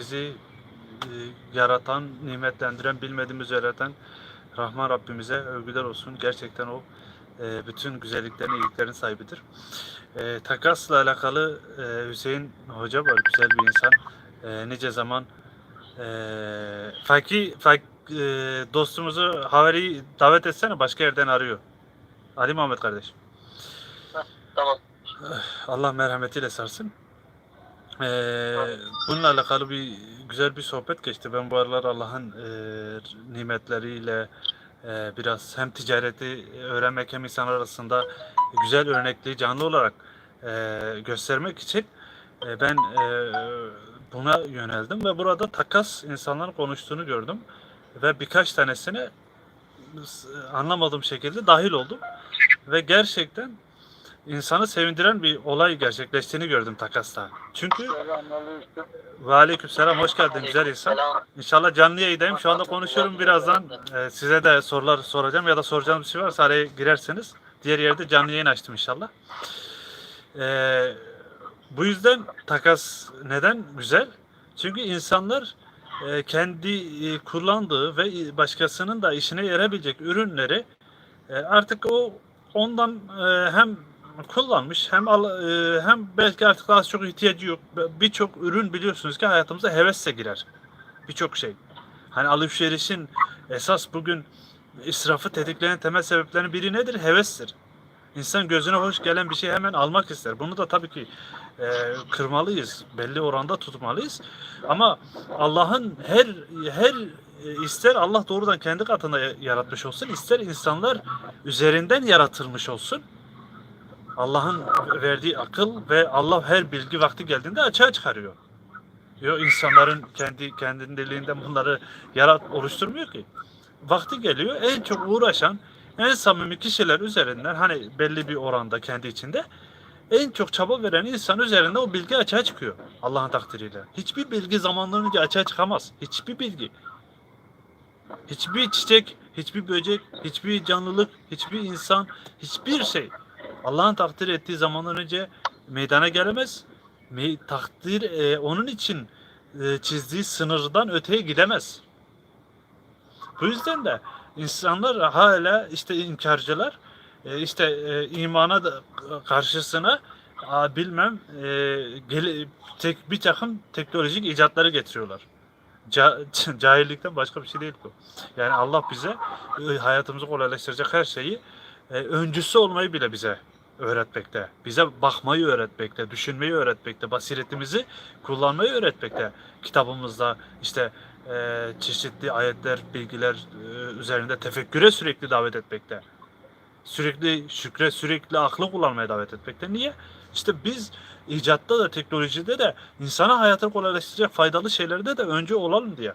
bizi e, yaratan, nimetlendiren, bilmediğimiz öğreten Rahman Rabbimize övgüler olsun. Gerçekten o e, bütün güzelliklerin, iyiliklerin sahibidir. E, takasla alakalı e, Hüseyin Hoca var, güzel bir insan. E, nice zaman e, Faki, Fak, e, dostumuzu Havari'yi davet etsene başka yerden arıyor. Ali Muhammed kardeş. Tamam. Allah merhametiyle sarsın. Ee, bununla alakalı bir güzel bir sohbet geçti. Ben bu aralar Allah'ın e, nimetleriyle e, biraz hem ticareti öğrenmek hem insanlar arasında güzel örnekliği canlı olarak e, göstermek için e, ben e, buna yöneldim ve burada takas insanların konuştuğunu gördüm ve birkaç tanesine anlamadığım şekilde dahil oldum ve gerçekten insanı sevindiren bir olay gerçekleştiğini gördüm takasta. Çünkü ve aleykümselam hoş geldin güzel insan. İnşallah canlı yayındayım. Şu anda konuşuyorum birazdan. e, size de sorular soracağım ya da soracağınız bir şey varsa araya girersiniz. Diğer yerde canlı yayın açtım inşallah. E, bu yüzden takas neden güzel? Çünkü insanlar e, kendi e, kullandığı ve başkasının da işine yarayabilecek ürünleri e, artık o ondan e, hem kullanmış hem al, e, hem belki artık az çok ihtiyacı yok. Birçok ürün biliyorsunuz ki hayatımıza hevesle girer. Birçok şey. Hani alışverişin esas bugün israfı tetikleyen temel sebeplerinin biri nedir? Hevestir. İnsan gözüne hoş gelen bir şey hemen almak ister. Bunu da tabii ki e, kırmalıyız. Belli oranda tutmalıyız. Ama Allah'ın her her e, ister Allah doğrudan kendi katında ya- yaratmış olsun, ister insanlar üzerinden yaratılmış olsun. Allah'ın verdiği akıl ve Allah her bilgi vakti geldiğinde açığa çıkarıyor. Yok insanların kendi kendiliğinden bunları yarat oluşturmuyor ki. Vakti geliyor en çok uğraşan en samimi kişiler üzerinden hani belli bir oranda kendi içinde en çok çaba veren insan üzerinde o bilgi açığa çıkıyor Allah'ın takdiriyle. Hiçbir bilgi zamandan önce açığa çıkamaz. Hiçbir bilgi. Hiçbir çiçek, hiçbir böcek, hiçbir canlılık, hiçbir insan, hiçbir şey Allah'ın takdir ettiği zamandan önce meydana gelemez. Me- takdir e, onun için e, çizdiği sınırdan öteye gidemez. Bu yüzden de insanlar hala işte inkarcılar e, işte e, imana da karşısına a, bilmem e, gele- tek bir takım teknolojik icatları getiriyorlar. Ca- cahillikten başka bir şey değil bu. Yani Allah bize e, hayatımızı kolaylaştıracak her şeyi e, öncüsü olmayı bile bize öğretmekte. Bize bakmayı öğretmekte, düşünmeyi öğretmekte, basiretimizi kullanmayı öğretmekte. Kitabımızda işte e, çeşitli ayetler, bilgiler e, üzerinde tefekküre sürekli davet etmekte. Sürekli şükre, sürekli aklı kullanmaya davet etmekte. Niye? İşte biz icatta da teknolojide de insana hayatını kolaylaştıracak faydalı şeylerde de önce olalım diye.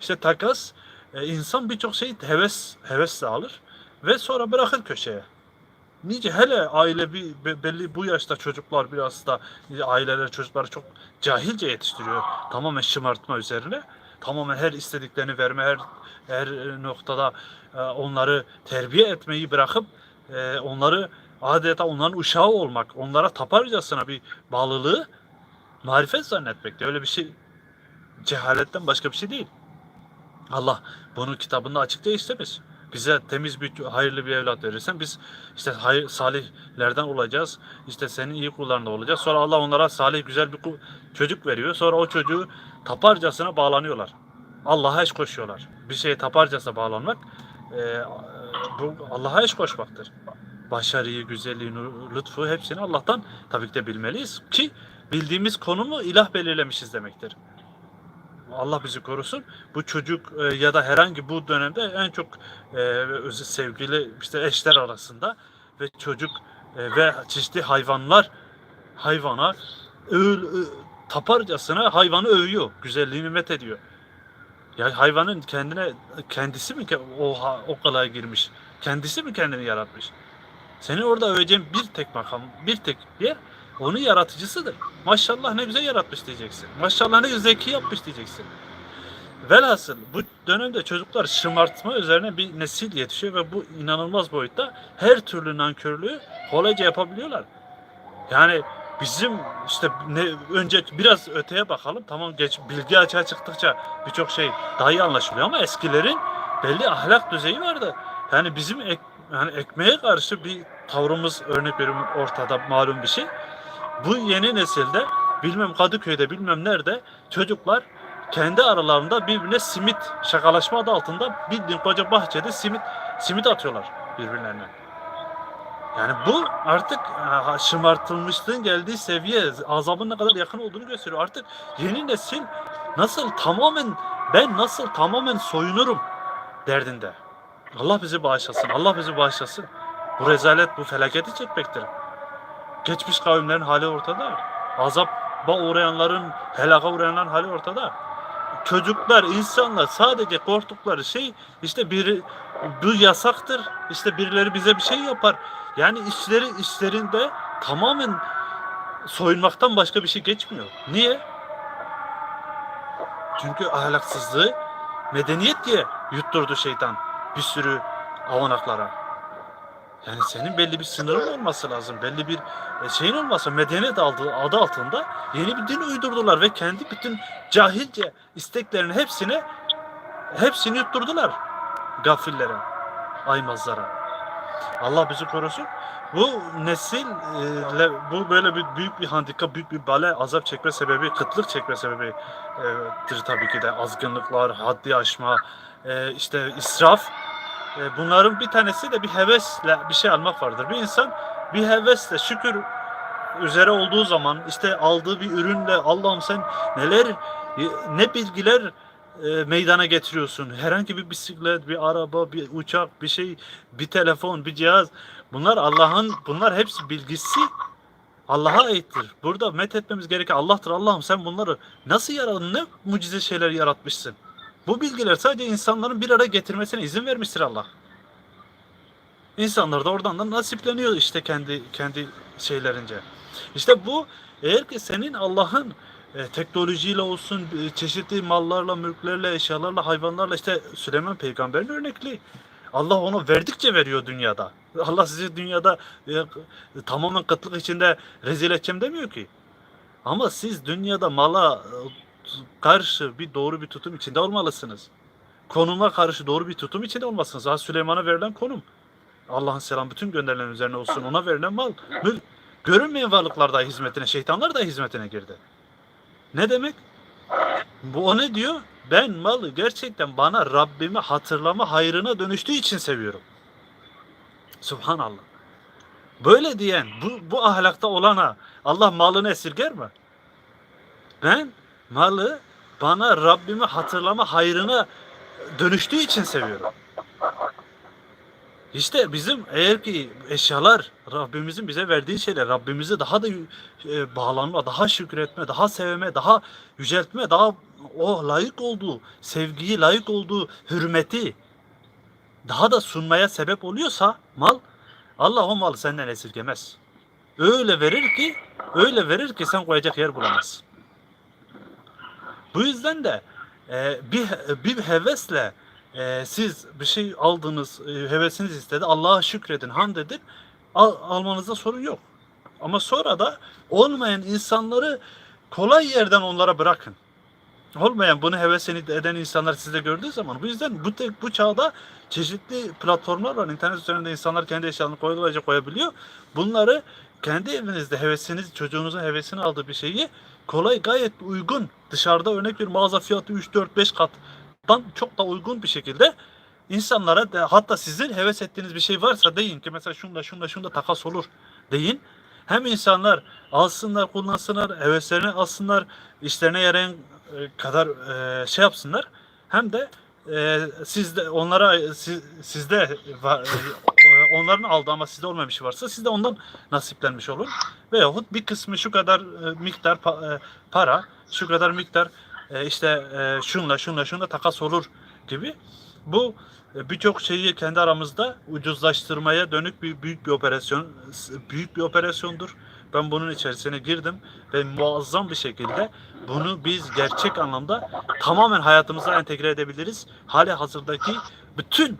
İşte takas e, insan birçok şeyi heves hevesle alır ve sonra bırakır köşeye. Nice hele aile bir be- belli bu yaşta çocuklar biraz da aileler çocukları çok cahilce yetiştiriyor. Tamamen şımartma üzerine. Tamamen her istediklerini verme, her her noktada e, onları terbiye etmeyi bırakıp e, onları adeta onların uşağı olmak, onlara taparcasına bir bağlılığı marifet zannetmekte. Öyle bir şey cehaletten başka bir şey değil. Allah bunu kitabında açıkça istemiş. Bize temiz bir, hayırlı bir evlat verirsen biz işte hayır, salihlerden olacağız. İşte senin iyi kullarında olacağız. Sonra Allah onlara salih güzel bir çocuk veriyor. Sonra o çocuğu taparcasına bağlanıyorlar. Allah'a eş koşuyorlar. Bir şeye taparcasına bağlanmak e, bu Allah'a eş koşmaktır. Başarıyı, güzelliği, lütfu hepsini Allah'tan tabii ki de bilmeliyiz ki bildiğimiz konumu ilah belirlemişiz demektir. Allah bizi korusun. Bu çocuk e, ya da herhangi bu dönemde en çok e, sevgili işte eşler arasında ve çocuk e, ve çeşitli hayvanlar hayvana öl, ö- taparcasına hayvanı övüyor. Güzelliğini met ediyor. Ya hayvanın kendine kendisi mi o o kalaya girmiş? Kendisi mi kendini yaratmış? Seni orada öveceğin bir tek makam, bir tek yer onun yaratıcısıdır. Maşallah ne güzel yaratmış diyeceksin. Maşallah ne güzel zeki yapmış diyeceksin. Velhasıl bu dönemde çocuklar şımartma üzerine bir nesil yetişiyor ve bu inanılmaz boyutta her türlü nankörlüğü kolayca yapabiliyorlar. Yani bizim işte ne önce biraz öteye bakalım. Tamam geç bilgi açığa çıktıkça birçok şey daha iyi anlaşılıyor ama eskilerin belli ahlak düzeyi vardı. Yani bizim ek, yani ekmeğe karşı bir tavrımız örnek veriyorum ortada malum bir şey. Bu yeni nesilde bilmem Kadıköy'de bilmem nerede çocuklar kendi aralarında birbirine simit şakalaşma adı altında bildiğin koca bahçede simit simit atıyorlar birbirlerine. Yani bu artık şımartılmışlığın geldiği seviye azabın ne kadar yakın olduğunu gösteriyor. Artık yeni nesil nasıl tamamen ben nasıl tamamen soyunurum derdinde. Allah bizi bağışlasın. Allah bizi bağışlasın. Bu rezalet, bu felaketi çekmektir. Geçmiş kavimlerin hali ortada. Azaba uğrayanların, helaka uğrayanların hali ortada. Çocuklar, insanlar sadece korktukları şey işte biri bu yasaktır. İşte birileri bize bir şey yapar. Yani işleri işlerinde tamamen soyunmaktan başka bir şey geçmiyor. Niye? Çünkü ahlaksızlığı medeniyet diye yutturdu şeytan bir sürü avanaklara. Yani senin belli bir sınırın olması lazım. Belli bir e, şeyin olması. Medeniyet adı, altında yeni bir din uydurdular ve kendi bütün cahilce isteklerini hepsine hepsini yutturdular gafillere, aymazlara. Allah bizi korusun. Bu nesille bu böyle bir büyük bir handikap, büyük bir bale, azap çekme sebebi, kıtlık çekme sebebidir tabii ki de. Azgınlıklar, haddi aşma, e, işte israf. E, bunların bir tanesi de bir hevesle bir şey almak vardır. Bir insan bir hevesle şükür üzere olduğu zaman işte aldığı bir ürünle Allah'ım sen neler ne bilgiler e, meydana getiriyorsun. Herhangi bir bisiklet, bir araba, bir uçak, bir şey, bir telefon, bir cihaz. Bunlar Allah'ın, bunlar hepsi bilgisi Allah'a aittir. Burada met etmemiz gereken Allah'tır. Allah'ım sen bunları nasıl yaradın? Ne mucize şeyler yaratmışsın. Bu bilgiler sadece insanların bir araya getirmesine izin vermiştir Allah. İnsanlar da oradan da nasipleniyor işte kendi kendi şeylerince. İşte bu eğer ki senin Allah'ın e, teknolojiyle olsun, e, çeşitli mallarla, mülklerle, eşyalarla, hayvanlarla işte Süleyman peygamberin örnekli. Allah ona verdikçe veriyor dünyada. Allah sizi dünyada e, tamamen kıtlık içinde rezil edeceğim demiyor ki. Ama siz dünyada mala karşı bir doğru bir tutum içinde olmalısınız. Konuma karşı doğru bir tutum içinde olmalısınız. Ha Süleyman'a verilen konum. Allah'ın selam bütün gönderilen üzerine olsun. Ona verilen mal, mülk. Görünmeyen varlıklar da hizmetine, şeytanlar da hizmetine girdi. Ne demek? Bu o ne diyor? Ben malı gerçekten bana Rabbimi hatırlama hayrına dönüştüğü için seviyorum. Subhanallah. Böyle diyen, bu, bu ahlakta olana Allah malını esirger mi? Ben malı bana Rabbimi hatırlama hayrına dönüştüğü için seviyorum. İşte bizim eğer ki eşyalar Rabbimizin bize verdiği şeyler Rabbimizi daha da e, bağlanma, daha şükretme, daha sevme, daha yüceltme, daha o layık olduğu, sevgiyi layık olduğu hürmeti daha da sunmaya sebep oluyorsa mal Allah o malı senden esirgemez. Öyle verir ki öyle verir ki sen koyacak yer bulamazsın. Bu yüzden de e, bir bir hevesle e, siz bir şey aldınız, e, hevesiniz istedi. Allah'a şükredin, hamd edin. Al, almanızda sorun yok. Ama sonra da olmayan insanları kolay yerden onlara bırakın. Olmayan bunu hevesini eden insanlar sizde gördüğü zaman bu yüzden bu bu çağda çeşitli platformlar var. İnternet üzerinde insanlar kendi eşyalarını koyulacak koyabiliyor. Bunları kendi evinizde hevesiniz, çocuğunuzun hevesini aldığı bir şeyi kolay gayet uygun dışarıda örnek bir mağaza fiyatı 3 4 5 kattan çok da uygun bir şekilde insanlara da, hatta sizin heves ettiğiniz bir şey varsa deyin ki mesela şunda şunda şunda takas olur deyin. Hem insanlar alsınlar, kullansınlar, heveslerini alsınlar, işlerine yarayan e, kadar e, şey yapsınlar. Hem de e, siz de onlara siz, sizde va- e, onların aldığı ama sizde bir şey varsa sizde ondan nasiplenmiş olur. Veyahut bir kısmı şu kadar e, miktar pa- e, para, şu kadar miktar e, işte e, şunla şunla şunla takas olur gibi. Bu e, birçok şeyi kendi aramızda ucuzlaştırmaya dönük bir büyük bir operasyon, büyük bir operasyondur. Ben bunun içerisine girdim ve muazzam bir şekilde bunu biz gerçek anlamda tamamen hayatımıza entegre edebiliriz. Hali hazırdaki bütün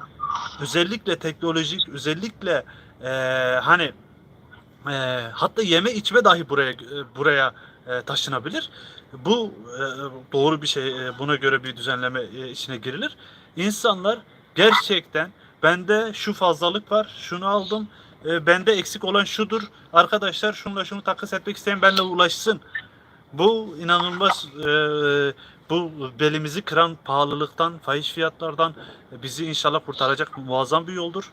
özellikle teknolojik, özellikle eee, hani e, hatta yeme içme dahi buraya e, buraya e, taşınabilir. Bu e, doğru bir şey. E, buna göre bir düzenleme e, içine girilir. İnsanlar gerçekten bende şu fazlalık var, şunu aldım, e, bende eksik olan şudur. Arkadaşlar şunla şunu takas etmek isteyen benimle ulaşsın. Bu inanılmaz e, bu belimizi kıran pahalılıktan, fahiş fiyatlardan bizi inşallah kurtaracak muazzam bir yoldur.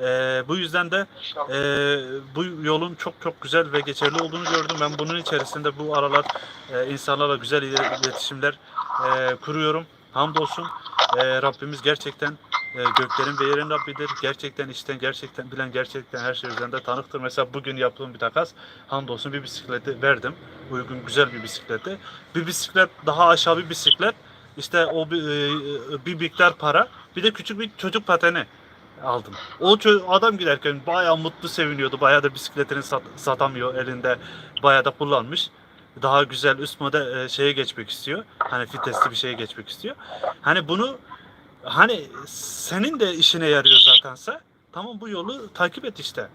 E, bu yüzden de ee, bu yolun çok çok güzel ve geçerli olduğunu gördüm. Ben bunun içerisinde bu aralar e, insanlarla güzel ilet- iletişimler e, kuruyorum. Hamdolsun e, Rabbimiz gerçekten e, göklerin ve yerin Rabbidir. Gerçekten işten gerçekten bilen gerçekten her şey üzerinde tanıktır. Mesela bugün yaptığım bir takas hamdolsun bir bisikleti verdim. Uygun güzel bir bisikleti. Bir bisiklet daha aşağı bir bisiklet. İşte o bir, e, bir miktar para. Bir de küçük bir çocuk pateni aldım. O adam giderken bayağı mutlu seviniyordu. Bayağı da bisikletini sat- satamıyor elinde. Bayağı da kullanmış. Daha güzel üst model e, şeye geçmek istiyor. Hani vitesli bir şeye geçmek istiyor. Hani bunu hani senin de işine yarıyor zatense. Tamam bu yolu takip et işte.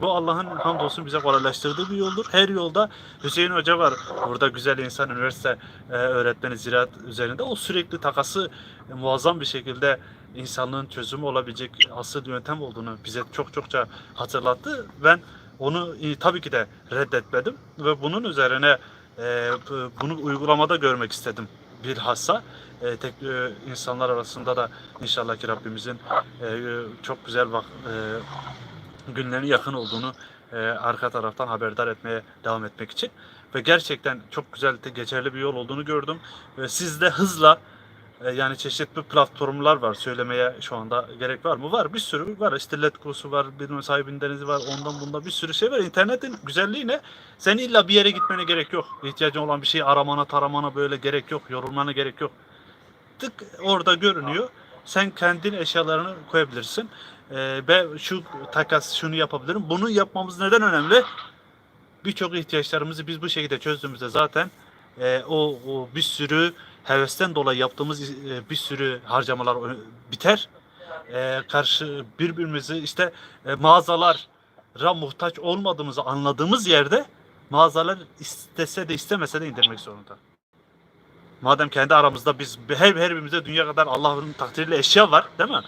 Bu Allah'ın hamdolsun bize kolaylaştırdığı bir yoldur. Her yolda Hüseyin Hoca var. Burada güzel insan üniversite e, öğretmeni ziraat üzerinde. O sürekli takası muazzam bir şekilde insanlığın çözümü olabilecek asıl yöntem olduğunu bize çok çokça hatırlattı. Ben onu e, tabii ki de reddetmedim ve bunun üzerine e, bu- bunu uygulamada görmek istedim bilhassa. E, tek e, insanlar arasında da inşallah ki Rabbimizin e, çok güzel bak e, günlerin yakın olduğunu e, arka taraftan haberdar etmeye devam etmek için ve gerçekten çok güzel de geçerli bir yol olduğunu gördüm. Ve siz de hızla e, yani çeşitli platformlar var. Söylemeye şu anda gerek var mı? Var. Bir sürü var. İşte Letgo'su var. Bilmem sahibindenizi var. Ondan bunda bir sürü şey var. İnternetin güzelliği ne? Sen illa bir yere gitmene gerek yok. İhtiyacın olan bir şeyi aramana taramana böyle gerek yok. Yorulmana gerek yok. Tık orada görünüyor. Sen kendin eşyalarını koyabilirsin. Ee, ben şu takas şunu yapabilirim. Bunu yapmamız neden önemli? Birçok ihtiyaçlarımızı biz bu şekilde çözdüğümüzde zaten e, o, o bir sürü hevesten dolayı yaptığımız e, bir sürü harcamalar biter. E, karşı birbirimizi işte e, mağazalara muhtaç olmadığımızı anladığımız yerde mağazalar istese de istemese de indirmek zorunda. Madem kendi aramızda biz her, her birimizde dünya kadar Allah'ın takdiriyle eşya var değil mi?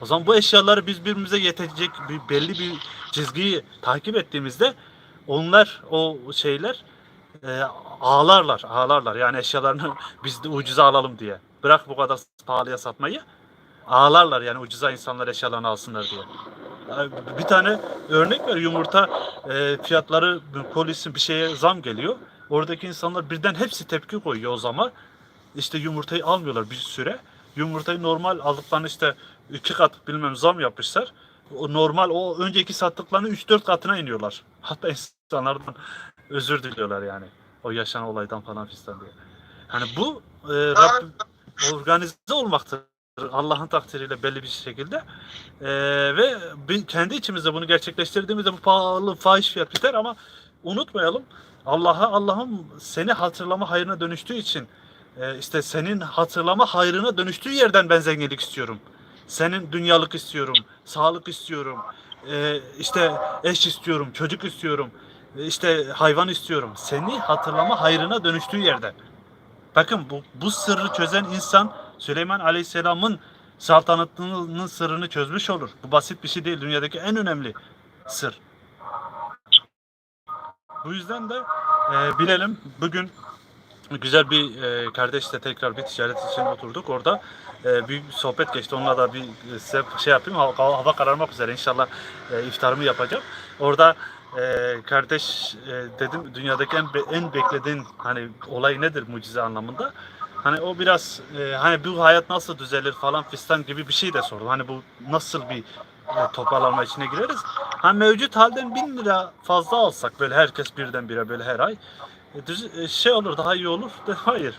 O zaman bu eşyaları biz birbirimize yetecek bir, belli bir çizgiyi takip ettiğimizde onlar o şeyler e, ağlarlar, ağlarlar. Yani eşyalarını biz de ucuza alalım diye. Bırak bu kadar pahalıya satmayı. Ağlarlar yani ucuza insanlar eşyalarını alsınlar diye. E, Bir tane örnek ver yumurta e, fiyatları kolisi bir şeye zam geliyor. Oradaki insanlar birden hepsi tepki koyuyor o zaman. İşte yumurtayı almıyorlar bir süre. Yumurtayı normal aldıklarını işte iki kat bilmem zam yapmışlar. O normal o önceki sattıklarını 3-4 katına iniyorlar. Hatta insanlardan özür diliyorlar yani. O yaşanan olaydan falan fistan diye. Hani bu e, Rabbim organize olmaktır. Allah'ın takdiriyle belli bir şekilde. E, ve kendi içimizde bunu gerçekleştirdiğimizde bu pahalı fahiş fiyat biter ama unutmayalım Allah'a Allah'ın seni hatırlama hayrına dönüştüğü için e, işte senin hatırlama hayrına dönüştüğü yerden ben zenginlik istiyorum. Senin dünyalık istiyorum, sağlık istiyorum, e, işte eş istiyorum, çocuk istiyorum, e, işte hayvan istiyorum. Seni hatırlama hayrına dönüştüğü yerden. Bakın bu, bu sırrı çözen insan Süleyman Aleyhisselam'ın saltanatının sırrını çözmüş olur. Bu basit bir şey değil. Dünyadaki en önemli sır. Bu yüzden de e, bilelim bugün güzel bir e, kardeşle tekrar bir ticaret için oturduk. Orada e, bir sohbet geçti. Onunla da bir e, size şey yapayım. Hava, hava kararmak üzere. İnşallah e, iftarımı yapacağım. Orada e, kardeş e, dedim dünyadaki en, en beklediğin hani olay nedir mucize anlamında? Hani o biraz e, hani bu hayat nasıl düzelir falan fistan gibi bir şey de sordu. Hani bu nasıl bir e, toparlanma içine gireriz? Hani mevcut halden bin lira fazla alsak böyle herkes birdenbire böyle her ay şey olur daha iyi olur. De, hayır.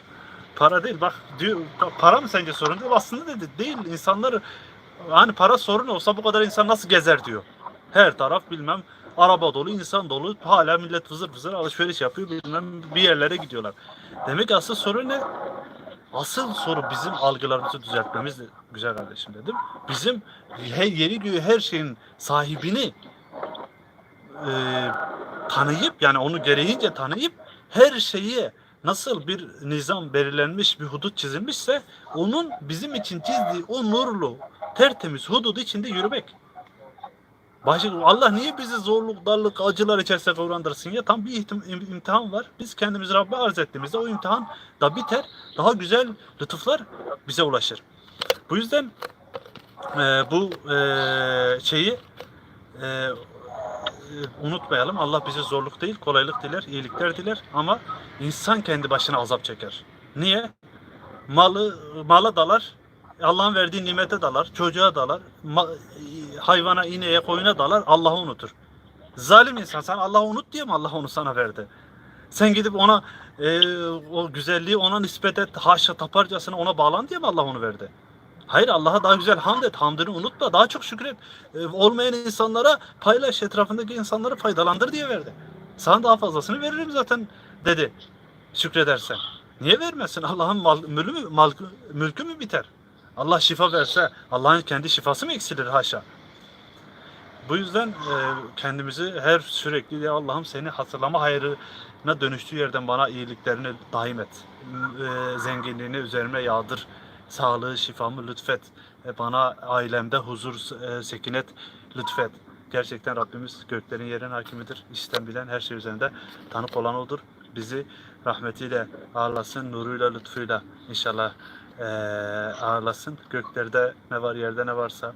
Para değil bak diyor pa- para mı sence sorun değil aslında dedi değil insanlar hani para sorun olsa bu kadar insan nasıl gezer diyor. Her taraf bilmem araba dolu insan dolu hala millet vızır vızır alışveriş yapıyor bilmem bir yerlere gidiyorlar. Demek asıl soru ne? Asıl soru bizim algılarımızı düzeltmemiz güzel kardeşim dedim. Bizim her yeri göğü her şeyin sahibini e, tanıyıp yani onu gereğince tanıyıp her şeyi nasıl bir nizam belirlenmiş bir hudut çizilmişse onun bizim için çizdiği o nurlu tertemiz hudut içinde yürümek. Başka, Allah niye bizi zorluk, darlık, acılar içerisine kıvrandırsın ya? Tam bir ihtim- im- imtihan var. Biz kendimizi Rabbe arz ettiğimizde o imtihan da biter. Daha güzel lütuflar bize ulaşır. Bu yüzden e, bu e, şeyi e, unutmayalım. Allah bize zorluk değil, kolaylık diler, iyilikler diler. Ama insan kendi başına azap çeker. Niye? Malı mala dalar, Allah'ın verdiği nimete dalar, çocuğa dalar, hayvana, ineğe, koyuna dalar, Allah'ı unutur. Zalim insan, sen Allah'ı unut diye mi Allah onu sana verdi? Sen gidip ona e, o güzelliği ona nispet et, haşa taparcasına ona bağlan diye mi Allah onu verdi? Hayır Allah'a daha güzel hamd et, hamdını unutma, daha çok şükret. E, olmayan insanlara paylaş, etrafındaki insanları faydalandır diye verdi. Sana daha fazlasını veririm zaten dedi. Şükredersen. Niye vermesin? Allah'ın mal, mülkü, mü, mal, mülkü mü biter? Allah şifa verse Allah'ın kendi şifası mı eksilir haşa? Bu yüzden e, kendimizi her sürekli ya Allah'ım seni hatırlama hayrına dönüştüğü yerden bana iyiliklerini daim et. E, zenginliğini üzerime yağdır. Sağlığı, şifamı lütfet. E, bana ailemde huzur, e, sekinet lütfet. Gerçekten Rabbimiz göklerin yerin hakimidir. İşten bilen her şey üzerinde tanık olan odur. Bizi rahmetiyle ağırlasın, nuruyla, lütfuyla inşallah eee ağırlasın. Göklerde ne var, yerde ne varsa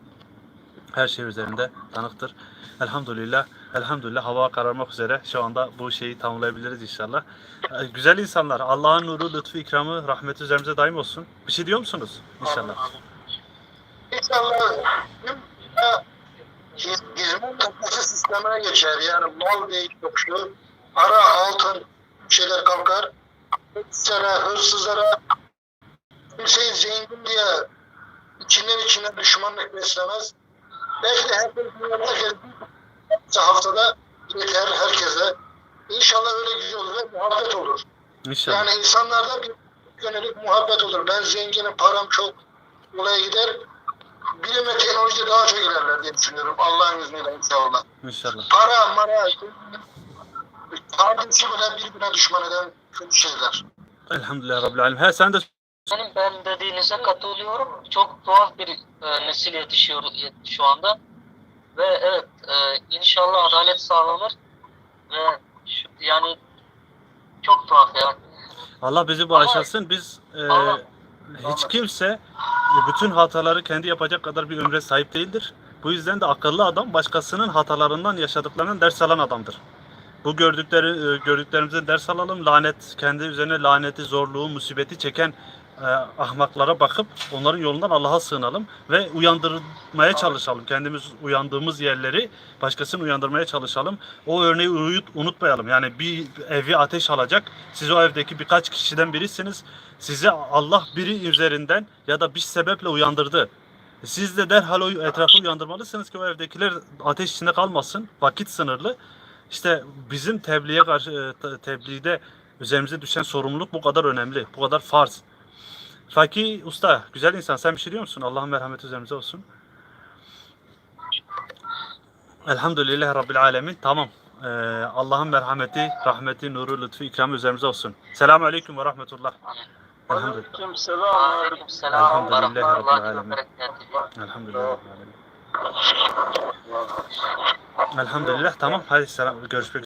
her şey üzerinde tanıktır. Elhamdülillah, elhamdülillah hava kararmak üzere. Şu anda bu şeyi tamamlayabiliriz inşallah. Ee, Güzel insanlar, Allah'ın nuru, lütfu, ikramı, rahmeti üzerimize daim olsun. Bir şey diyor musunuz? İnşallah. İnşallah hizmet kapısı sistemine geçer. Yani mal değil yok şu. Para, altın şeyler kalkar. Hırsızlara, hırsızlara kimseyi zengin diye içinden içine düşmanlık beslemez. Belki herkes, herkes haftada yeter herkese. İnşallah öyle güzel olur ve muhabbet olur. İnşallah. Yani insanlarda bir yönelik muhabbet olur. Ben zenginim, param çok olaya gider. Bilim ve teknoloji daha çok ilerler diye düşünüyorum. Allah'ın izniyle inşallah. İnşallah. Para, mara, kardeşi bile birbirine düşman eden kötü şeyler. Elhamdülillah Rabbil Alemin. He sen de Benim ben dediğinize katılıyorum. Çok tuhaf bir e, nesil yetişiyor yet- şu anda. Ve evet e, inşallah adalet sağlanır. Ve şu, yani çok tuhaf ya. Allah bizi bağışlasın. Biz e, Allah- hiç kimse e, bütün hataları kendi yapacak kadar bir ömre sahip değildir. Bu yüzden de akıllı adam başkasının hatalarından yaşadıklarının ders alan adamdır. Bu gördükleri e, gördüklerimizden ders alalım. Lanet kendi üzerine laneti, zorluğu, musibeti çeken e, ahmaklara bakıp onların yolundan Allah'a sığınalım ve uyandırmaya çalışalım. Kendimiz uyandığımız yerleri başkasını uyandırmaya çalışalım. O örneği uyut, unutmayalım. Yani bir evi ateş alacak. Siz o evdeki birkaç kişiden birisiniz. Sizi Allah biri üzerinden ya da bir sebeple uyandırdı. Siz de derhal o etrafı uyandırmalısınız ki o evdekiler ateş içinde kalmasın. Vakit sınırlı. İşte bizim tebliğe karşı e, te- tebliğde üzerimize düşen sorumluluk bu kadar önemli. Bu kadar farz. Fakih Usta, güzel insan. Sen bir şey diyor musun? Allah'ın merhameti üzerimize olsun. Elhamdülillah Rabbil Alemin. Tamam. Ee, Allah'ın merhameti, rahmeti, nuru, lütfu, ikramı üzerimize olsun. Selamun Aleyküm ve Rahmetullah. Elhamdülillah. Aleyküm selam. Aleyküm Elhamdülillahi Rabbil alemin. Elhamdülillah Rabbil Alemin. Elhamdülillah. Tamam. Hadi selam. Görüşmek